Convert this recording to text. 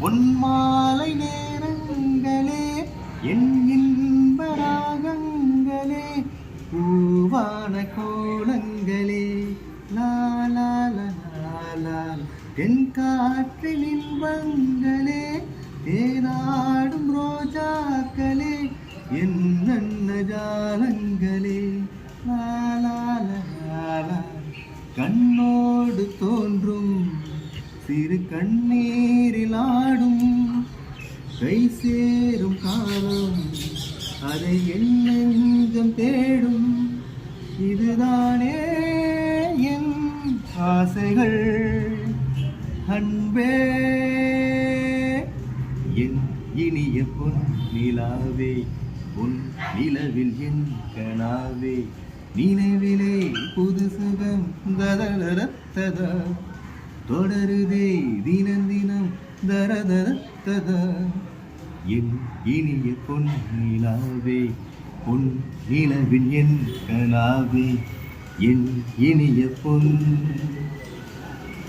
பொன்மாலை நேரங்களே என் இன்ப ராகங்களே பூவான கோலங்களே. லா லா லா லா இன்பங்களே தேனாடும் ரோஜாக்களே என் அன்ன ஜாலங்களே. லா. கண்ணோடு தோ சிறு கண்ணீரில் ஆடும் கை சேரும் காலம் அதை என் நெஞ்சம் தேடும். இதுதானே என் ஆசைகள் அன்பே. என் இனிய பொன் நிலாவே உன் நிலவில் என் கனாவே. நினைவிலே புது சுகம் ததரத்ததா தொடருதே தினம் தினம் தர தர என் இனிய பொன் நிலாவே பொன் நிலவின் என் கனாவே என் இனிய பொன்